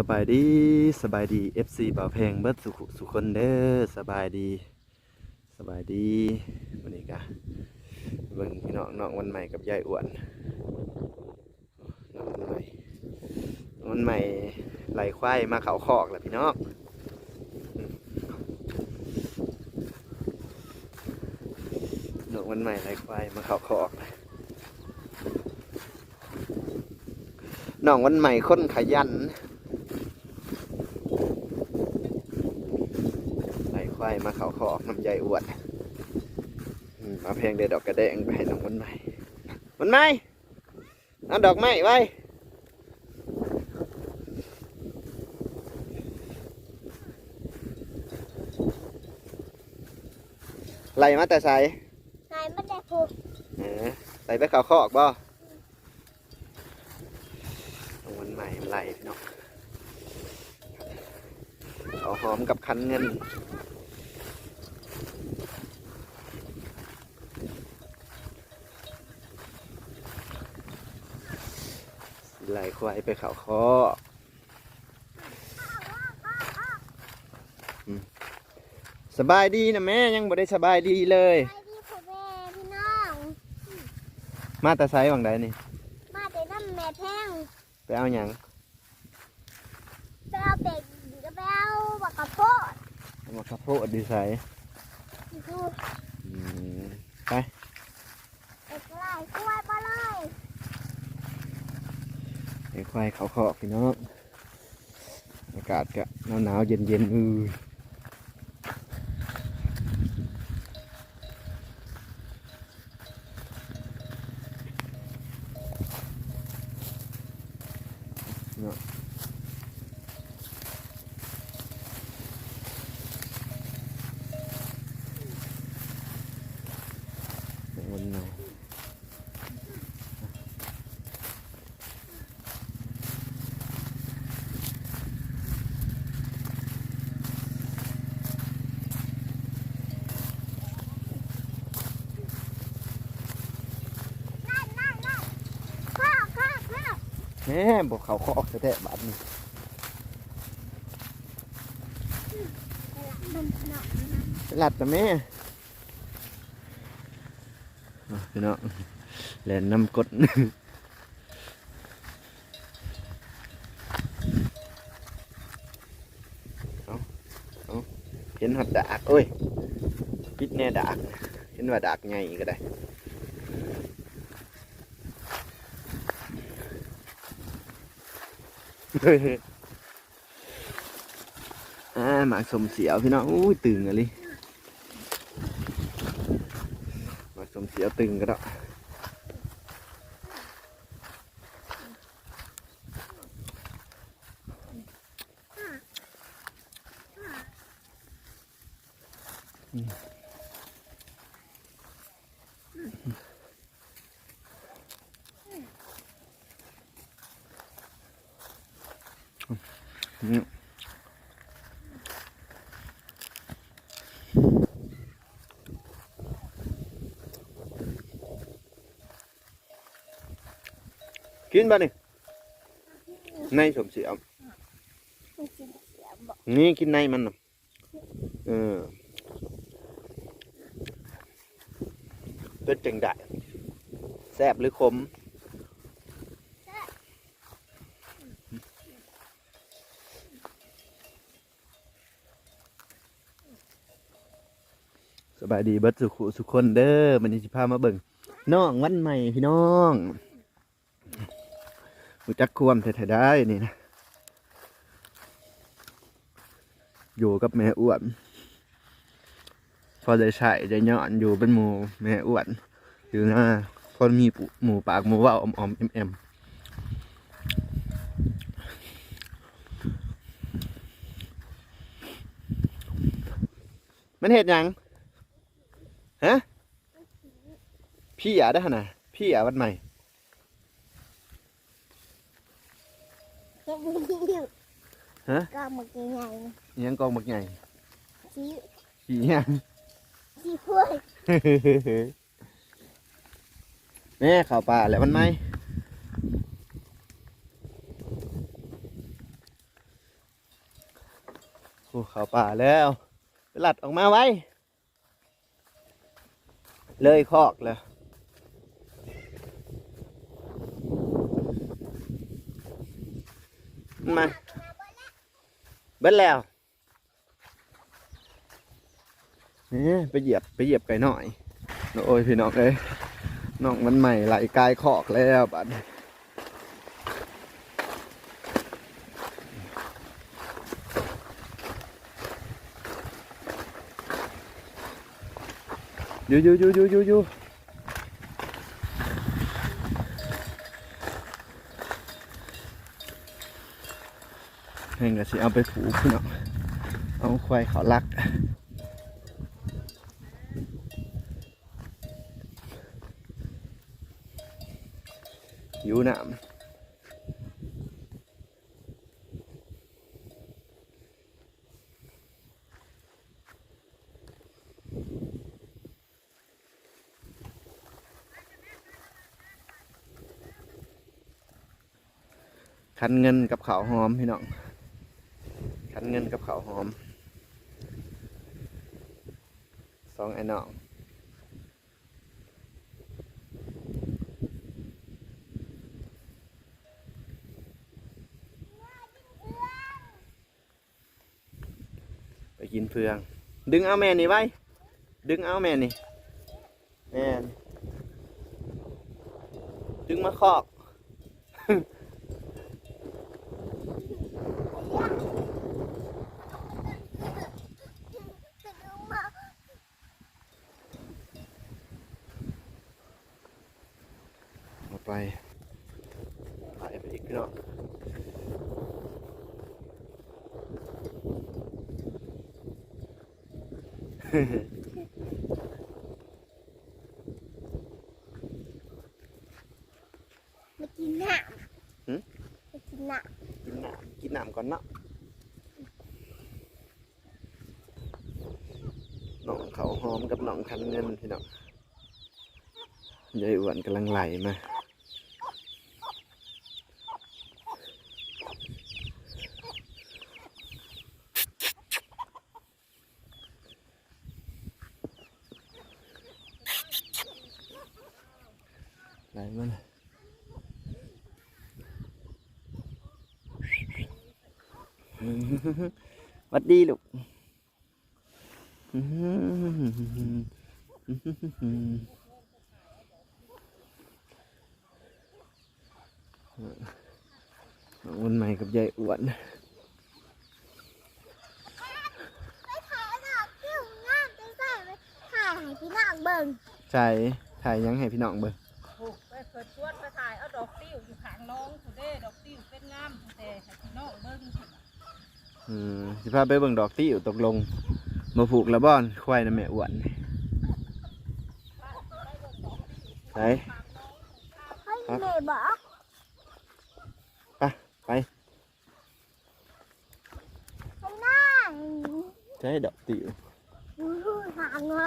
สบายดีสบายดี FC บ่าวแพงเบิดสุขสุคนเด้อสบายดี สบายดีวันนี้กะเบิ่งพี่น้องน้องวันใหม่กับยายอ้วนน้องวันใหม่วันใหม่ไหลควายมาเขาคอกแล้วพี่น้องน้องวันใหม่ไหลควายมาเขาคอกน้องวันใหม่คนขยัน ไหลควายมาเขาคอกน้ำใยอวดอืมมาเพลงเด็ดดอกกระแดงไปให้น้องมันใหม่มันใหม่เอาดอกไม้ไว้ไหลมาแต่ใสนายไม่ได้ผูกเออใส่ไปเขาคอกบ่น้องมันใหม่มันไหลพี่น้องเอาหอมกับคันเงิน ไหลควายไปเขาคอกอืมสบายดีนะแม่ยังบ่ได้สบายดีเลย ไปที่พ่อแม่พี่น้อง มาแต่ไซวังใดนี่ มาแต่น้ำแม่แพงไปเอาหยังไปเอาเป็ดก็ไปเอาบักกะโพดเอามาข้าวโพดดีไซน์ดูอืมไปเป็ดไล่กล้วยไป เลยไอ้ควายเขาเคาะพี่น้องอากาศก็หนาวหนาวๆเย็นเย็นๆอือเนาะวันหนาว นั่นนั่นนั่นข้าวข้าวข้าว แม่บอกเขาคอกแท้ๆบาดนี้มันหนักหลัดแต่แม่พี่น้องแลนน้ำกดเห็นหัดดากโอ้ยปิดแน่ดาก เห็นว่าดากไงก็ได้ อ่าหมากสมเสียวพี่น้องอุ้ยตึงอะไรหมากสมเสียวตึงก็ได้ กินบ้านี่ในสมเสียวมันสิเสียบอกนี่กินในมันน่ะเออเป็นจังได้แซ่บหรือขม บายดีเบิดสุขุสุขคนเด้อมันนี้สิพามาเบิ่งน้องวันใหม่พี่น้องรู้จักควมแท้ๆได้นี่นะ อยู่กับแม่อ้วนพอได้ใช้ได้ย้อนอยู่เป็นหมูแม่อ้วนอยู่หน้าพอมีปุหมูปากหมูว่าอมอมๆเอ็มเอ็มมันเห็ดยัง ฮะพี่อยากได้ขนาดพี่อยากวัดใหม่เห็นดิ้วฮะก็หมึกใหญ่อิหยังกองบักใหญ่ๆชี้ขี้หยังชี้ถ้วยแม่ข่าวป่าแหล้วมันไหมภูเขาป่าแล้วไปหลัดออกมาไว้ เลยคอกเลยมาเบิ้ลแล้วนี่ไปเหยียบไปเหยียบไก่หน่อยโอ้ยพี่น้องเอ้ยน้องมันใหม่ไหลกายคอกแล้วบัดนี้ อยู่อยู่อยู่อยู่อยู่อยู่เพ่งก็สิเอาไปผูกพี่น้องเอาควายเขาลักอยู่น้ำ คันเงินกับขาวหอมพี่น้องคันเงินกับขาวหอมสองไอ้น้องไปกินเฟือง ดึงเอาแม่นี่ไว้ ดึงเอาแม่นี่แม่ดึงมาคอก ไปไปไปอีกพี่น้องมากินน้หึำมากินน้กินน้ำกินน้ำก่อนเนาะน้องเขาหอมกับน้องคันเงินพี่น้องยายอ้วนกำลังไหลมาไหลมาเลย หวั ดดีลูกวันใหม่กับยายอ้วนำไปถ่ายดอกที่หูงามจะใส่ไปถ่ายให้พี่น้องเบิ่งใช่ถ่ายยังให้พี่น้องเบิ่งโอ้ไปเปิดชวนไปถ่ายเอาดอกติ้วอยู่ข้างน้องผู้เด้ดอกติ้วเป็นงามผู้แต่ให้พี่น้องเบิ่งพุ่นน่ะอืม สิพาไปเบิ่งดอกตี้อยู่ตกลง มาผูกแล้วบ้อนควายนะแม่อ้วนไหนเฮ้ยครับแม่บอกไปไปให้น้าใช้ดอกตี้อยู่ดูหางเงา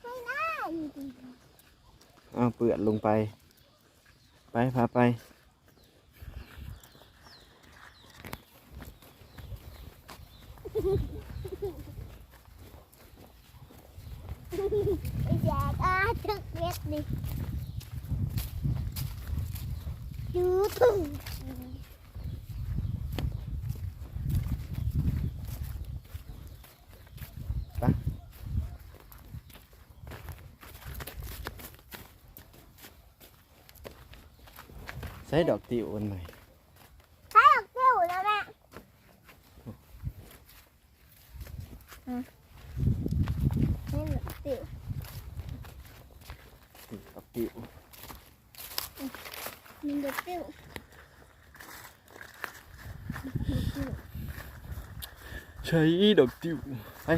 ให้น้าอ้าวเปื่อนลงไป ไปพาไป อยากอาทึกเม็ดนี่ดูทุ่ง ใช้ดอกตี้วันใหม่ ใช้ดอกเตี้ยวแล้วแม่ ใช้ดอกเตี้ยวดอกตี้มีดอกเตี้ยวใช้ดอกติ้วไป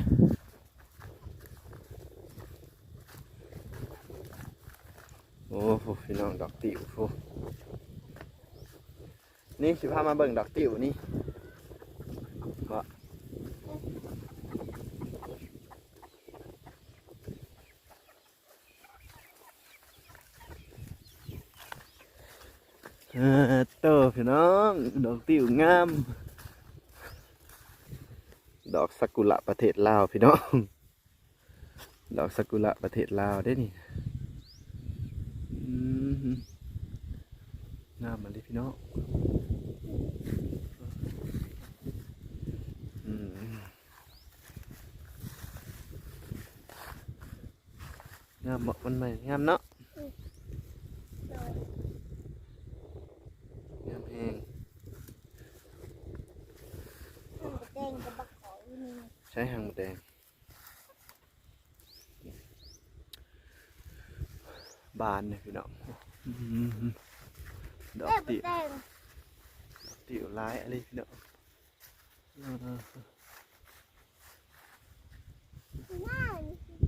โอ้โหพี่น้องดอกติวโอ้นี่สิพามาเบิ่งดอกติวนี่บ่เออโต พี่น้อง ดอกติว งาม ดอกซากุระประเทศลาวพี่น้องดอกซากุระประเทศลาวได้นี่งามมาเลยพี่น้องงามเหมาะมันใหม่งามเนาะ โดย งามแหง มันจะแดงกับบักหอยนี่ ใช้หางหมดแดง บานเนี่ยพี่น้องอืม ดอกเอ้ยบัติกวแดงติวร้ายอะไรพี่น้องเออน่าน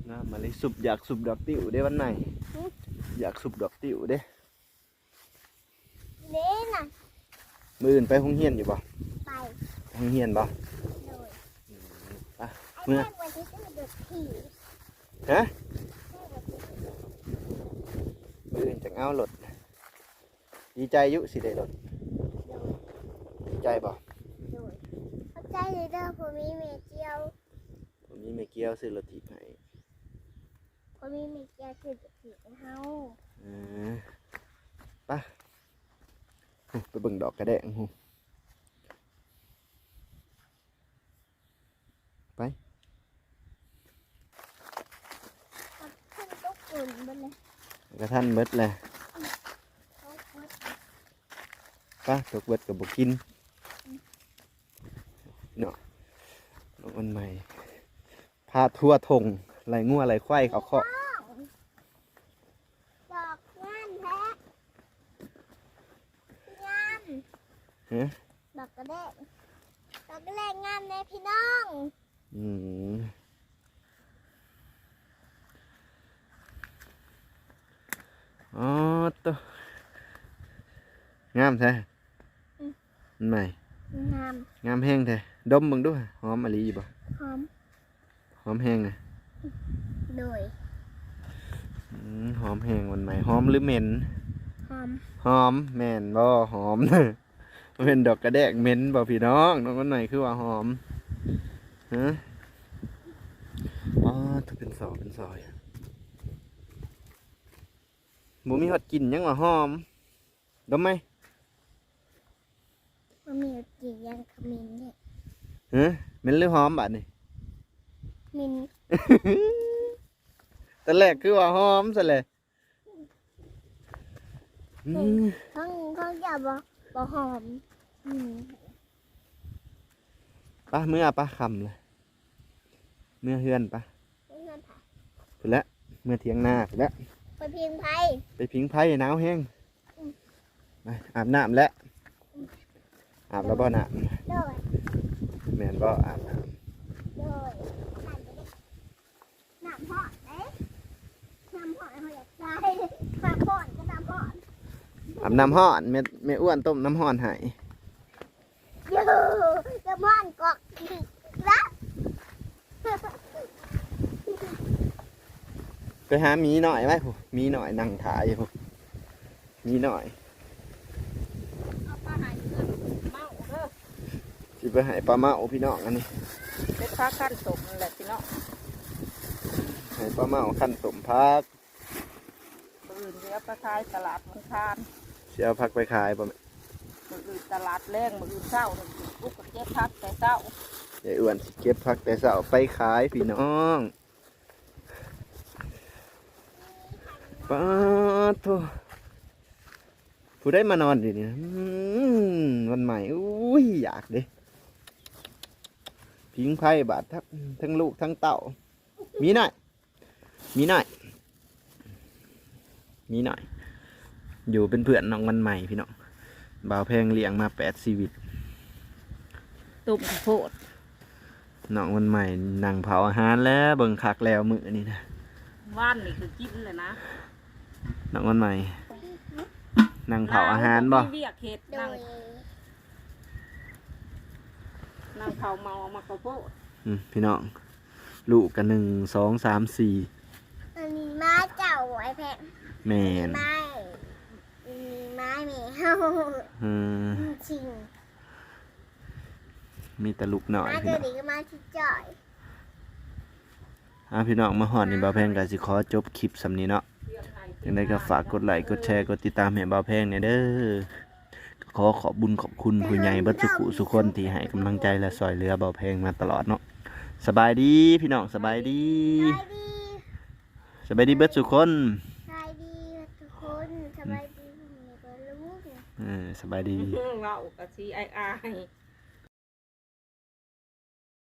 งามมาเลยสุบอยากสุบดอกติวได้วันไหนหืออยากสุบดอกติวเด้เด้น่ะมืออื่นไปห้องเฮียนอยู่บ่ไปห้องเฮียนบ่โดยอืมอะไอ้เมื่อแม่วันที่ซื้อเด็กผีฮะซื้อเด็กผีมืออื่นจังเอารถดี ใจอยุสิได้รถโดยดีใจบ่โดยเข้าใจเลยเด้อผมมีเมเจียวผมมีไม่เกี้ยวซื้อรถถีบให้ผมมีเมเจียวซื้อเด็กผีให้เฮาเออไปไปเบิ่งดอกกระแดงหูขึ้นตุ๊กอุ่นบนเลยกระท่านเบิดเลย เขาเปิด ป้าตกเบิดกับบกินเนาะน้องอันใหม่พาทั่วทงไหลงัวไหลควายเขาเคาะดอกงามแท้งามฮะดอกกระเดงดอกกระเดงงามเลยพี่น้องอืมอ๋อตัวงามแท้ อันใหม่ งามงามแห้งแท้ดมมึงด้วยหอมมะลิอยู่บ่หอมหอมแห้งนะโดยอืมหอมแห้งวันใหม่หอมหรือเหม็นหอมหอมแม่นบ่หอม มันเป็นดอกกระแดกเหม็นบ่พี่น้องน้องคนไหนคือว่าหอมฮะอ๋อถ้าเป็นซอยเป็นซอยบ่มีฮอดกลินหยังว่าหอมดมไหม มันมีกี่อยังขมิ้นเนี่ยฮะเหม็นหรือหอมบัดนี่ มินตอนแรกคือว่าหอมซะเลยอืมข้างข้างจะบอกบอกหอมอืมไป้าเมื่อป้าคำเลยเมื่อเฮือนป้าเพื่อนผ่าไปแล้วเมื่อเที่ยงหน้าไปแล้ว ไปเพียงไพ่ไปพิงไพ่หนาวแห้งไปอาบน้ำแล้ว อาบแล้วบ่น้โดยำแม่นบ่อาบน้โดยน้ำหอดเอ๊ะน้ำหอดเขาอยากใส่น้ำหอดก็น้ำหอดำอาบน้ำห้อนแม่แม่อ้วนต้มน้ำห้อนให้ยูน้ำหอดกอกรักไปหาหมีหน่อยไหมผู้หมีหน่อยนั่งถ่ายอยู่ผู้หมีหน่อย เอาปลาไหายเงินเมาเด้อ สิ ไปให้ปลาเมาพี่น้องอันนี้เป็นปลาขั้นสมนั่นแหละพี่น้องให้ปลาเมาขั้นสมพักมืออื่นเดี๋ยวไปขายตลาดเมืองคานเสียพักไปขายบ่แม่มืออื่นตลาดแรงมืออื่นเช้าเลยลูกกับเจ๊พักแต่เช้ายายอ้วนสิเก็บพักแต่เช้าไปขายพี่น้องป้าดโทผู้ได้มานอนดิเนี่ยอืมวันใหม่อุ้ยอยากเด้ พิงไพ่บาดทั้งทั้งลูกทั้งเต่ามีหน่อยมีหน่อยมีหน่อย อยู่เป็นเพื่อนน้องวันใหม่พี่น้องบ่าวแพงเลี้ยงมาแปดชีวิตตุ่มข้าวโพดน้องวันใหม่นั่งเผาอาหารแล้วเบิ่งคักแล้วมือนี่นะว่านนี่คือกินเลยนะน้องวันใหม่นั่งเผาอาหารบ่มีเวียกเห็ดโดนั่งย นั่งเผาเมาเอามาข้าวโพดอืมพี่น้องลูกกันหนึ่งสองสามสี่อันนี้มาเจ้าไอ้แพะแมนไม่อืมไม้แม่เฮาอืมจริงมีแต่ลูกหน่อยมาพี่เจอน้อง ดีก็มาที่จ่อยอะพี่น้องมาฮอดนี่บ่าวแพงก็สิขอจบคลิปสำนี้เนาะจังไดก็ฝากกดไลค์กดแชร์กดติดตามให้บ่าวแพงเนี่ยเด้อ ขอขอบบุญขอบคุณผู้ใหญ่เบิดสุขุสุคนที่ให้กำลังใจและซอยเหลือบ่าวแพงมาตลอดเนาะสบายดีพี่น้องสบายดี สบายดีสบายดีเบิดสุคนสบายดีทุกคนสบายดีผมมีเบอร์ลูกเออสบายดี เรากะชีไอ้อาย